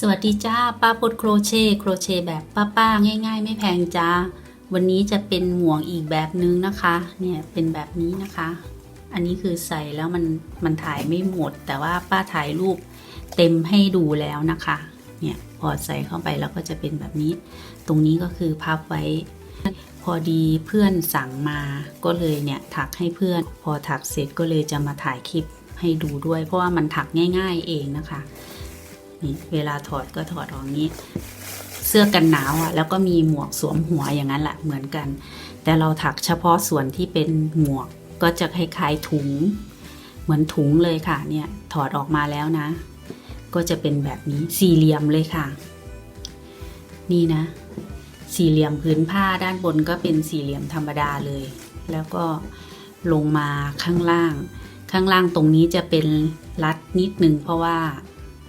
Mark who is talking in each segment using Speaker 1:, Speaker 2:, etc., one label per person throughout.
Speaker 1: สวัสดีจ้าป้าพดโครเชต์โครเชต์แบบป้าๆง่าย ๆ ไม่แพงจ้า วันนี้จะเป็นหมวกอีกแบบนึงนะคะ เนี่ยเป็นแบบนี้นะคะ อันนี้คือใส่แล้วมันมันถ่ายไม่หมด แต่ว่าป้าถ่ายรูปเต็มให้ดูแล้วนะคะ เนี่ยพอใส่เข้าไปแล้วก็จะเป็นแบบนี้ ตรงนี้ก็คือพับไว้ พอดีเพื่อนสั่งมาก็เลยเนี่ยถักให้เพื่อน พอถักเสร็จก็เลยจะมาถ่ายคลิปให้ดูด้วย เพราะว่ามันถักง่าย ๆ เองนะคะ นี่เวลาถอดก็ถอดออกนี้ เสื้อกันหนาวอะ แล้วก็มีหมวกสวมหัวอย่างนั้นแหละเหมือนกัน แต่เราถักเฉพาะส่วนที่เป็นหมวกก็จะคล้ายๆถุง เหมือนถุงเลยค่ะ เนี่ยถอดออกมาแล้วนะ ก็จะเป็นแบบนี้สี่เหลี่ยมเลยค่ะ นี่นะ สี่เหลี่ยมพื้นผ้าด้านบนก็เป็นสี่เหลี่ยมธรรมดาเลย แล้วก็ลงมาข้างล่าง ข้างล่างตรงนี้จะเป็นรัดนิดนึงเพราะว่า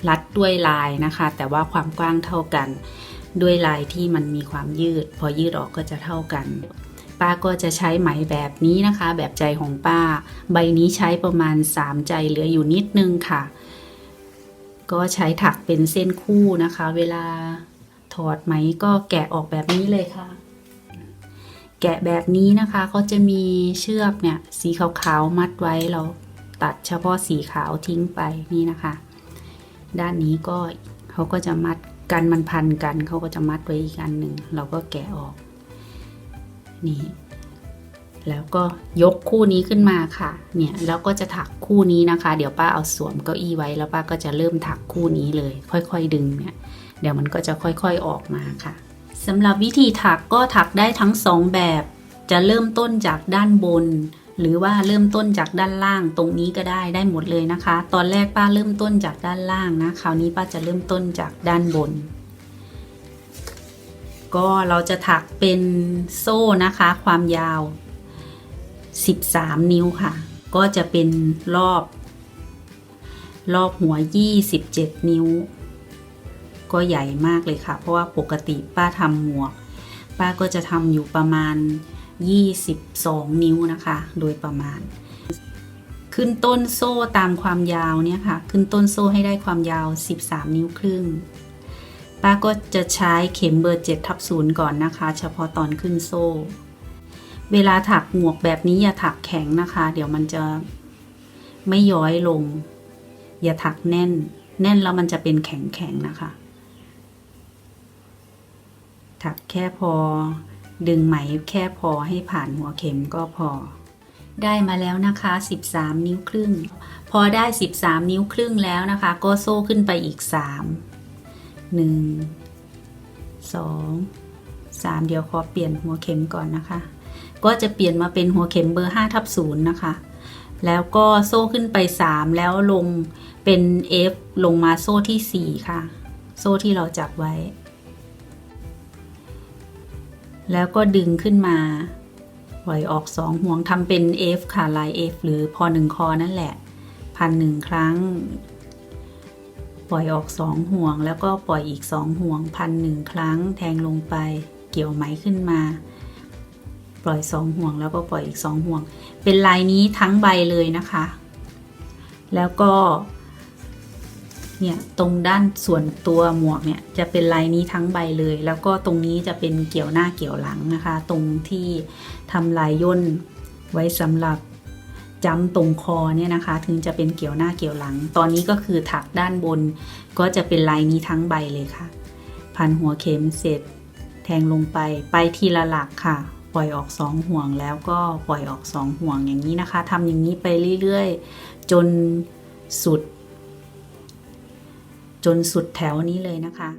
Speaker 1: รัดด้วยลายนะคะ แต่ว่าความกว้างเท่ากัน ด้วยลายที่มันมีความยืด พอยืดออกก็จะเท่ากัน ป้าก็จะใช้ไหมแบบนี้นะคะ แบบใจของป้า ใบนี้ใช้ประมาณ 3 ใจเหลืออยู่นิดนึงค่ะ ก็ใช้ถักเป็นเส้นคู่นะคะ เวลาถอดไหมก็แกะออกแบบนี้เลยค่ะแกะแบบนี้นะคะเขาจะมีเชือกเนี่ยสีขาวๆมัดไว้เราตัดเฉพาะสีขาวทิ้งไปนี่นะคะ ด้านนี้ก็เขาก็จะมัดกันมันพันกันเขาก็จะมัดไว้อีกอันหนึ่งเราก็แกะออกนี่แล้วก็ยกคู่นี้ขึ้นมาค่ะ เนี่ยแล้วก็จะถักคู่นี้นะคะ เดี๋ยวป้าเอาสวมเก้าอี้ไว้แล้วป้าก็จะเริ่มถักคู่นี้เลย ค่อยๆ ดึงเนี่ย เดี๋ยวมันก็จะค่อยๆออกมาค่ะสำหรับวิธีถักก็ถักได้ทั้งสองแบบ จะเริ่มต้นจากด้านบน หรือว่าเริ่มต้นจากด้านล่างตรงนี้ก็ได้ได้หมดเลยนะคะ ตอนแรกป้าเริ่มต้นจากด้านล่างนะคราวนี้ป้าจะเริ่มต้นจากด้านบน ก็เราจะถักเป็นโซ่นะคะ ความยาว 13 นิ้วค่ะ ก็จะเป็นรอบ รอบหัว 27 นิ้ว ก็ใหญ่มากเลยค่ะ เพราะว่าปกติป้าทำหมวก ป้าก็จะทำอยู่ประมาณ 22 นิ้วนะคะ โดยประมาณ ขึ้นต้นโซ่ตามความยาวเนี่ยค่ะ ขึ้นต้นโซ่ให้ได้ความยาว 13 นิ้วครึ่ง ป้าก็จะใช้เข็มเบอร์7ทับ0ก่อนนะคะ เฉพาะตอนขึ้นโซ่ เวลาถักหมวกแบบนี้อย่าถักแข็งนะคะ เดี๋ยวมันจะไม่ย้อยลง อย่าถักแน่น แน่นแล้วมันจะเป็นแข็งๆนะคะ ถักแค่พอ ดึงไหมแค่พอให้ผ่านหัวเข็มก็พอ ได้มาแล้วนะคะ 13 นิ้วครึ่ง พอได้ 13 นิ้วครึ่งแล้วนะคะ ก็โซ่ขึ้นไปอีก 3 1 2 3 เดี๋ยวขอเปลี่ยนหัวเข็มก่อนนะคะ ก็จะเปลี่ยนมาเป็นหัวเข็มเบอร์5ทับ0นะคะ แล้วก็โซ่ขึ้นไป 3 แล้วลงเป็น F ลงมาโซ่ที่ 4 ค่ะ โซ่ที่เราจับไว้ แล้วก็ดึงขึ้นมา ปล่อยออกสองห่วงทำเป็น F ค่ะลาย F หรือพอหนึ่งคอนั่นแหละพันหนึ่งครั้ง ปล่อยออกสองห่วง แล้วก็ปล่อยอีกสองห่วงพันหนึ่งครั้ง แทงลงไป เกี่ยวไหมขึ้นมา ปล่อยสองห่วงแล้วก็ปล่อยอีกสองห่วง เป็นลายนี้ทั้งใบเลยนะคะ แล้วก็ เนี่ยตรงด้านส่วนตัวหมวกเนี่ยจะเป็นลายนี้ทั้งใบเลย แล้วก็ตรงนี้จะเป็นเกี่ยวหน้าเกี่ยวหลังนะคะ ตรงที่ทำลายย่นไว้สำหรับจำตรงคอเนี่ยนะคะ ถึงจะเป็นเกี่ยวหน้าเกี่ยวหลัง ตอนนี้ก็คือถักด้านบน ก็จะเป็นลายนี้ทั้งใบเลยค่ะ พันหัวเข็มเสร็จ แทงลงไปไปทีละหลักค่ะ ปล่อยออกสองห่วงแล้วก็ปล่อยออกสองห่วงอย่างนี้นะคะทำอย่างนี้ไปเรื่อยๆ จนสุด จนสุดแถวนี้เลยนะคะ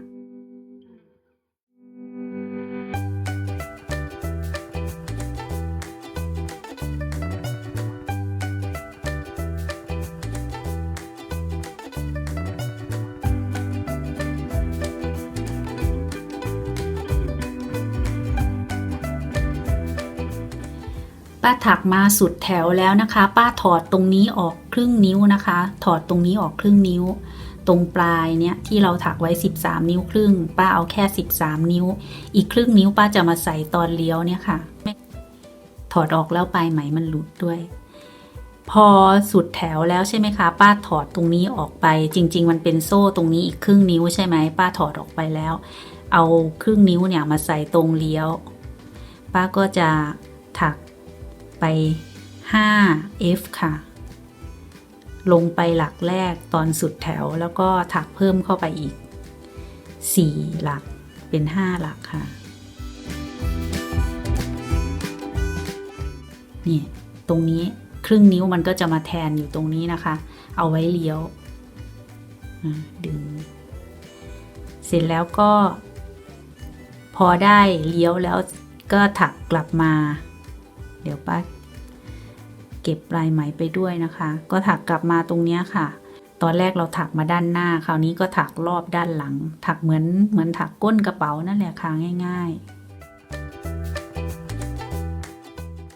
Speaker 1: ป้าถักมาสุดแถวแล้วนะคะ ป้าถอดตรงนี้ออกครึ่งนิ้วนะคะ ถอดตรงนี้ออกครึ่งนิ้ว ตรงปลายเนี่ยที่เราถักไว้ 13 นิ้วครึ่ง ป้าเอาแค่ 13 นิ้ว อีกครึ่งนิ้วป้าจะมาใส่ตอนเลี้ยวเนี่ยค่ะ ถอดออกแล้วปลายไหมมันหลุดด้วย พอสุดแถวแล้วใช่ไหมคะ ป้าถอดตรงนี้ออกไป จริง ๆ มันเป็นโซ่ตรงนี้อีกครึ่งนิ้วใช่ไหมป้าถอดออกไปแล้ว เอาครึ่งนิ้วเนี่ยมาใส่ตรงเลี้ยว ป้าก็จะถักไป 5F ค่ะ ลงไปหลักแรกตอนสุดแถวแล้วก็ถักเพิ่มเข้าไปอีก 4 หลักเป็น 5 หลักค่ะนี่ตรงนี้ครึ่งนิ้วมันก็จะมาแทนอยู่ตรงนี้นะคะ เอาไว้เลี้ยวอ่าดึง เสร็จแล้วก็ พอได้เลี้ยวแล้วก็ถักกลับมา เดี๋ยวป้า เก็บปลายไหมไปด้วยนะคะ ก็ถักกลับมาตรงนี้ค่ะ ตอนแรกเราถักมาด้านหน้า คราวนี้ก็ถักรอบด้านหลัง ถักเหมือนเหมือนถักก้นกระเป๋านั่นแหละค่ะง่าย ๆ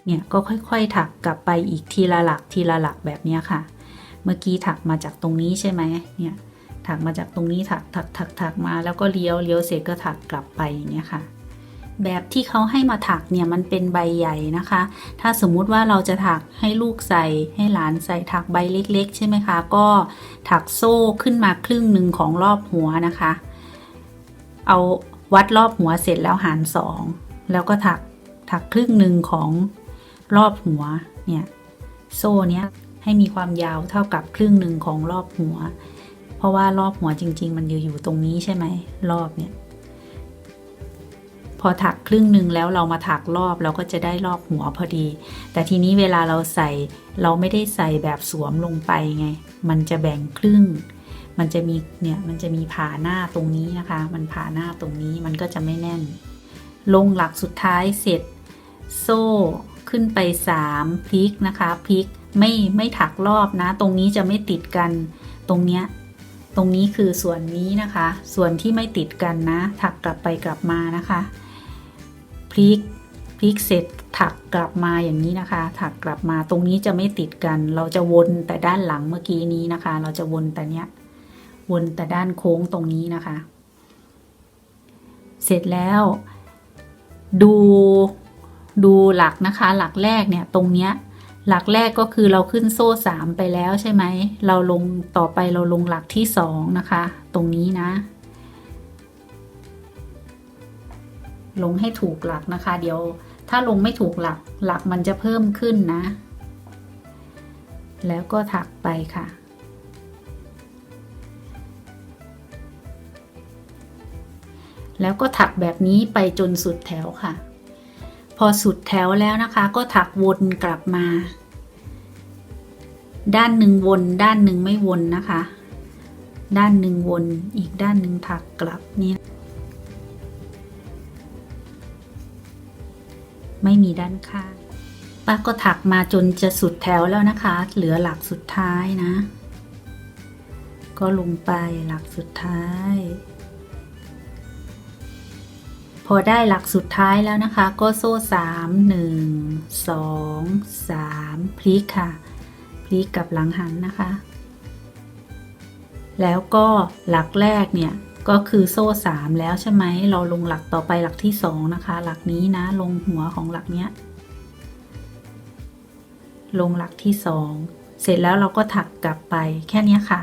Speaker 1: เนี่ยก็ค่อยๆ ถักกลับไปอีกทีละหลักทีละหลักแบบนี้ค่ะ เมื่อกี้ถักมาจากตรงนี้ใช่ไหมเนี่ยถักมาจากตรงนี้ถักถักถักถักมาแล้วก็เลี้ยวเลี้ยวเสร็จก็ถักกลับไปอย่างเงี้ยค่ะ แบบที่เขาให้มาถักเนี่ยมันเป็นใบใหญ่นะคะ ถ้าสมมุติว่าเราจะถักให้ลูกใส่ให้หลานใส่ถักใบเล็ก ๆ ใช่ไหมคะ ก็ถักโซ่ขึ้นมาครึ่งหนึ่งของรอบหัวนะคะ เอาวัดรอบหัวเสร็จแล้วหารสองแล้วก็ถักถักครึ่งหนึ่งของรอบหัวเนี่ยโซ่เนี้ยให้มีความยาวเท่ากับครึ่งหนึ่งของรอบหัว เพราะว่ารอบหัวจริง ๆ มันอยู่อยู่ตรงนี้ใช่ไหมรอบเนี่ย พอถักครึ่งหนึ่งแล้วเรามาถักรอบเราก็จะได้รอบหัวพอดี แต่ทีนี้เวลาเราใส่เราไม่ได้ใส่แบบสวมลงไปไง มันจะแบ่งครึ่ง มันจะมีเนี่ยมันจะมีผ่าหน้าตรงนี้นะคะ มันผ่าหน้าตรงนี้มันก็จะไม่แน่น ลงหลักสุดท้ายเสร็จ โซ่ขึ้นไป 3พลิกนะคะพลิกไม่ไม่ถักรอบนะ ตรงนี้จะไม่ติดกันตรงเนี้ยตรงนี้คือส่วนนี้นะคะ ส่วนที่ไม่ติดกันนะ ถักกลับไปกลับมานะคะ พลิกพลิกเสร็จถักกลับมาอย่างนี้นะคะ ถักกลับมาตรงนี้จะไม่ติดกัน เราจะวนแต่ด้านหลังเมื่อกี้นี้นะคะ เราจะวนแต่เนี้ยวนแต่ด้านโค้งตรงนี้นะคะ เสร็จแล้ว ดูดูหลักนะคะ หลักแรกเนี่ยตรงเนี้ยหลักแรกก็คือเราขึ้นโซ่สามไปแล้วใช่ไหม เราลงต่อไปเราลงหลักที่สองนะคะ ตรงนี้นะ ลงให้ถูกหลักนะคะ เดี๋ยวถ้าลงไม่ถูกหลักหลักมันจะเพิ่มขึ้นนะ แล้วก็ถักไปค่ะ แล้วก็ถักแบบนี้ไปจนสุดแถวค่ะ พอสุดแถวแล้วนะคะ ก็ถักวนกลับมา ด้านหนึ่งวนด้านหนึ่งไม่วนนะคะ ด้านหนึ่งวนอีกด้านหนึ่งถักกลับเนี่ ไม่มีด้านข้างป้าก็ถักมาจนจะสุดแถวแล้วนะคะ เหลือหลักสุดท้ายนะ ก็ลงไปหลักสุดท้าย พอได้หลักสุดท้ายแล้วนะคะ ก็โซ่สามหนึ่งสองสามพลิกค่ะ พลิกกับหลังหันนะคะ แล้วก็หลักแรกเนี่ย ก็คือโซ่สามแล้วใช่ไหม เราลงหลักต่อไปหลักที่สองนะคะ หลักนี้นะ ลงหัวของหลักเนี้ย ลงหลักที่สองเสร็จแล้วเราก็ถักกลับไปแค่นี้ค่ะ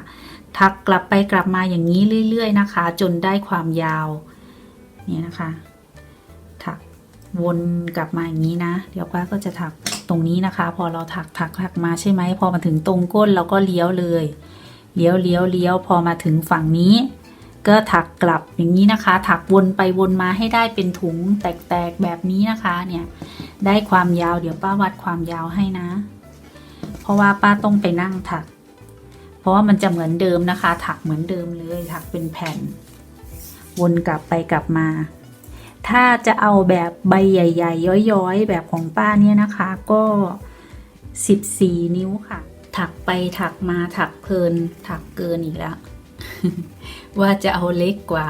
Speaker 1: ถักกลับไปกลับมาอย่างนี้เรื่อย ๆ นะคะ จนได้ความยาว นี่นะคะ ถักวนกลับมาอย่างนี้นะ เดี๋ยวป้าก็จะถักตรงนี้นะคะ พอเราถักถักถักมาใช่ไหม พอมาถึงตรงก้นเราก็เลี้ยวเลย เลี้ยวเลี้ยวเลี้ยว พอมาถึงฝั่งนี้ ก็ถักกลับอย่างนี้นะคะ ถักวนไปวนมาให้ได้เป็นถุงแตกๆแบบนี้นะคะเนี่ยได้ความยาวเดี๋ยวป้าวัดความยาวให้นะ เพราะว่าป้าต้องไปนั่งถัก เพราะว่ามันจะเหมือนเดิมนะคะ ถักเหมือนเดิมเลยถักเป็นแผ่น วนกลับไปกลับมา ถ้าจะเอาแบบใบใหญ่ ๆ ย้อยๆ แบบของป้าเนี่ยนะคะก็ 14 นิ้วค่ะ ถักไปถักมาถักเพลิน ถักเกินอีกแล้ว ว่าจะเอาเล็กกว่า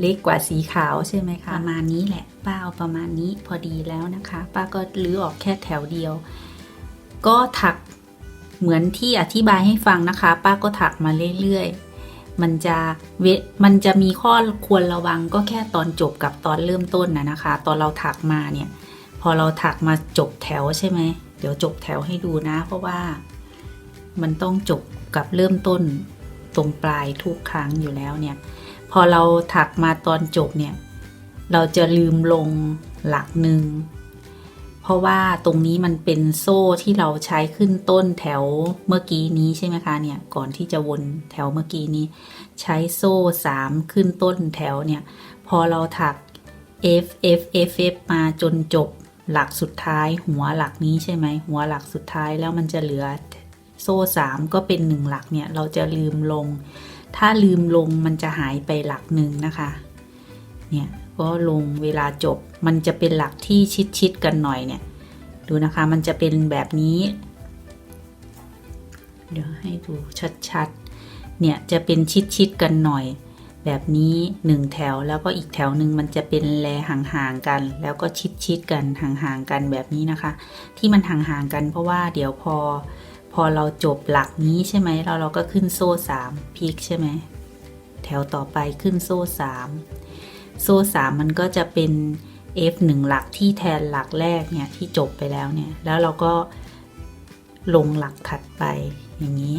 Speaker 1: เล็กกว่าสีขาวใช่ไหมคะประมาณนี้แหละ ป้าเอาประมาณนี้พอดีแล้วนะคะ ป้าก็ลื้อออกแค่แถวเดียว ก็ถักเหมือนที่อธิบายให้ฟังนะคะ ป้าก็ถักมาเรื่อยๆ มันจะเวมันจะมีข้อควรระวังก็แค่ตอนจบกับตอนเริ่มต้นนะนะคะ ตอนเราถักมาเนี่ย พอเราถักมาจบแถวใช่ไหมเดี๋ยวจบแถวให้ดูนะ เพราะว่ามันต้องจบกับเริ่มต้น ตรงปลายทุกครั้งอยู่แล้วเนี่ย พอเราถักมาตอนจบเนี่ย เราจะลืมลงหลักหนึ่ง เพราะว่าตรงนี้มันเป็นโซ่ที่เราใช้ขึ้นต้นแถวเมื่อกี้นี้ใช่ไหมคะเนี่ย ก่อนที่จะวนแถวเมื่อกี้นี้ ใช้โซ่สามขึ้นต้นแถวเนี่ย พอเราถัก F F F F มาจนจบหลักสุดท้ายหัวหลักนี้ใช่ไหมหัวหลักสุดท้ายแล้วมันจะเหลือ ซ่สามก็เป็นหนึ่งหลักเนี่ย เราจะลืมลง ถ้าลืมลงมันจะหายไปหลักหนึ่งนะคะ เนี่ยก็ลงเวลาจบมันจะเป็นหลักที่ชิดๆกันหน่อยเนี่ย ดูนะคะมันจะเป็นแบบนี้ เดี๋ยวให้ดูชัดๆ เนี่ยจะเป็นชิดๆกันหน่อย แบบนี้หนึ่งแถวแล้วก็อีกแถวหนึ่งมันจะเป็นแลห่างๆกัน แล้วก็ชิดๆกันห่างๆกันแบบนี้นะคะ ที่มันห่างๆกันเพราะว่าเดี๋ยวพอ พอเราจบหลักนี้ใช่ไหมเราเราก็ขึ้นโซ่สามพลิกใช่ไหมแถวต่อไปขึ้นโซ่สามโซ่สามมันก็จะเป็น F หนึ่งหลักที่แทนหลักแรกเนี่ยที่จบไปแล้วเนี่ย แล้วเราก็ลงหลักถัดไปอย่างนี้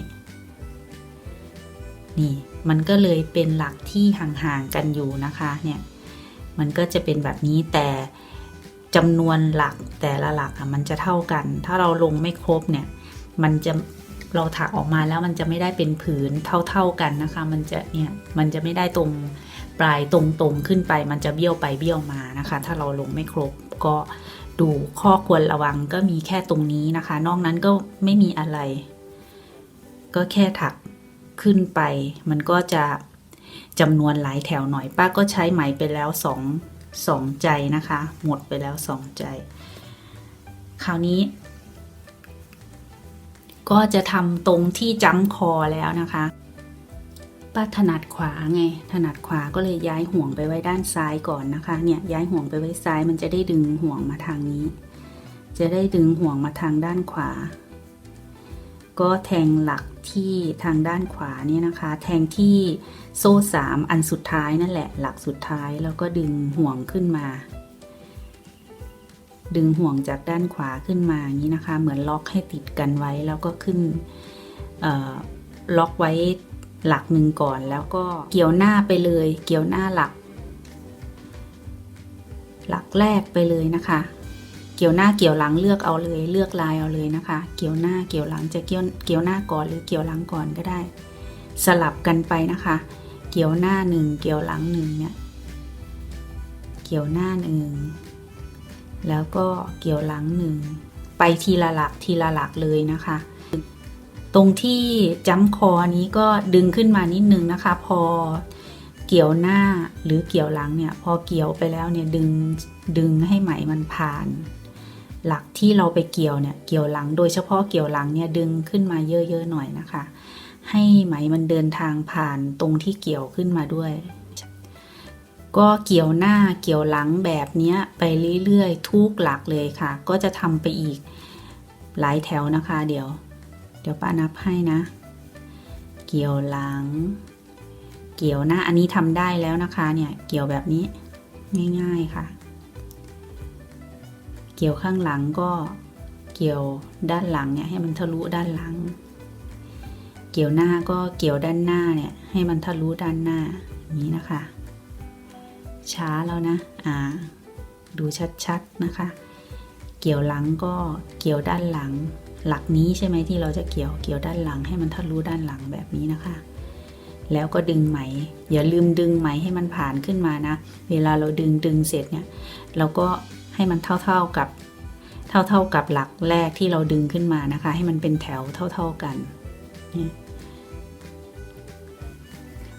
Speaker 1: นี่มันก็เลยเป็นหลักที่ห่างๆกันอยู่นะคะเนี่ยมันก็จะเป็นแบบนี้แต่จำนวนหลักแต่ละหลักอะมันจะเท่ากัน ถ้าเราลงไม่ครบเนี่ย มันจะเราถักออกมาแล้วมันจะไม่ได้เป็นผืนเท่าๆกันนะคะ มันจะเนี่ยมันจะไม่ได้ตรงปลายตรงๆขึ้นไป มันจะเบี้ยวไปเบี้ยวมานะคะ ถ้าเราลงไม่ครบก็ดูข้อควรระวังก็มีแค่ตรงนี้นะคะ นอกนั้นก็ไม่มีอะไร ก็แค่ถักขึ้นไป มันก็จะจำนวนหลายแถวหน่อยป้าก็ใช้ไหมไปแล้วสองสองใจนะคะ หมดไปแล้วสองใจ คราวนี้ ก็จะทำตรงที่จ้ำคอแล้วนะคะป้าถนัดขวาไง ถนัดขวาก็เลยย้ายห่วงไปไว้ด้านซ้ายก่อนนะคะ เนี่ยย้ายห่วงไปไว้ซ้ายมันจะได้ดึงห่วงมาทางนี้ จะได้ดึงห่วงมาทางด้านขวา ก็แทงหลักที่ทางด้านขวาเนี่ยนะคะ แทงที่โซ่สามอันสุดท้ายนั่นแหละ หลักสุดท้ายแล้วก็ดึงห่วงขึ้นมา ดึงห่วงจากด้านขวาขึ้นมาอย่างนี้นะคะ เหมือนล็อกให้ติดกันไว้แล้วก็ขึ้นล็อกไว้หลักหนึ่งก่อน แล้วก็เกี่ยวหน้าไปเลย เกี่ยวหน้าหลัก หลักแรกไปเลยนะคะ เกี่ยวหน้าเกี่ยวหลังเลือกเอาเลย เลือกลายเอาเลยนะคะ เกี่ยวหน้าเกี่ยวหลังจะเกี่ยวเกี่ยวหน้าก่อนหรือเกี่ยวหลังก่อนก็ได้ สลับกันไปนะคะ เกี่ยวหน้าหนึ่งเกี่ยวหลังหนึ่งเนี่ยเกี่ยวหน้าหนึ่ง แล้วก็เกี่ยวหลังหนึ่งไปทีละหลักทีละหลักเลยนะคะ ตรงที่จ้ำคอนี้ก็ดึงขึ้นมานิดนึงนะคะ พอเกี่ยวหน้าหรือเกี่ยวหลังเนี่ย พอเกี่ยวไปแล้วเนี่ยดึงดึงให้ไหมมันผ่าน หลักที่เราไปเกี่ยวเนี่ยเกี่ยวหลังโดยเฉพาะเกี่ยวหลังเนี่ยดึงขึ้นมาเยอะๆหน่อยนะคะ ให้ไหมมันเดินทางผ่านตรงที่เกี่ยวขึ้นมาด้วย ก็เกี่ยวหน้าเกี่ยวหลังแบบนี้ไปเรื่อยๆ ทุกหลักเลยค่ะ ก็จะทำไปอีกหลายแถวนะคะ เดี๋ยว เดี๋ยวป้านับให้นะ เกี่ยวหลัง เกี่ยวหน้าอันนี้ทำได้แล้วนะคะเนี่ยเกี่ยวแบบนี้ง่ายๆค่ะ เกี่ยวข้างหลังก็เกี่ยวด้านหลังเนี่ยให้มันทะลุด้านหลัง เกี่ยวหน้าก็เกี่ยวด้านหน้าเนี่ยให้มันทะลุด้านหน้าอย่างนี้นะคะ ช้าแล้วนะ อ่า ดูชัดๆนะคะ เกี่ยวหลังก็เกี่ยวด้านหลัง หลักนี้ใช่ไหมที่เราจะเกี่ยวเกี่ยวด้านหลังให้มันทะลุด้านหลังแบบนี้นะคะ แล้วก็ดึงไหม อย่าลืมดึงไหมให้มันผ่านขึ้นมานะ เวลาเราดึงดึงเสร็จเนี่ย เราก็ให้มันเท่าๆกับเท่าๆกับหลักแรกที่เราดึงขึ้นมานะคะ ให้มันเป็นแถวเท่า ๆกันเนี่ย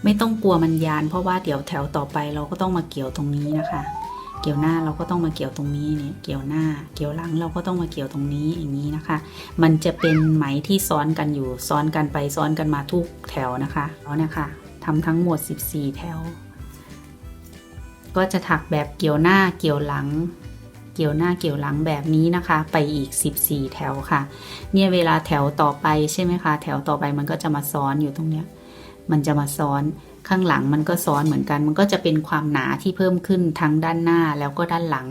Speaker 1: ไม่ต้องกลัวมันยาน เพราะว่าเดี๋ยวแถวต่อไปเราก็ต้องมาเกี่ยวตรงนี้นะคะ เกี่ยวหน้าเราก็ต้องมาเกี่ยวตรงนี้เนี่ยเกี่ยวหน้า เกี่ยวหลังเราก็ต้องมาเกี่ยวตรงนี้อย่างนี้นะคะ มันจะเป็นไหมที่ซ้อนกันอยู่ซ้อนกันไปซ้อนกันมาทุกแถวนะคะแล้วนะคะทำทั้งหมด 14 แถว ก็จะถักแบบเกี่ยวหน้าเกี่ยวหลังเกี่ยวหน้าเกี่ยวหลังแบบนี้นะคะ ไปอีก 14 แถวค่ะ เนี่ยเวลาแถวต่อไปใช่ไหมคะ แถวต่อไปมันก็จะมาซ้อนอยู่ตรงเนี้ย มันจะมาซ้อนข้างหลังมันก็ซ้อนเหมือนกัน มันก็จะเป็นความหนาที่เพิ่มขึ้นทั้งด้านหน้าแล้วก็ด้านหลัง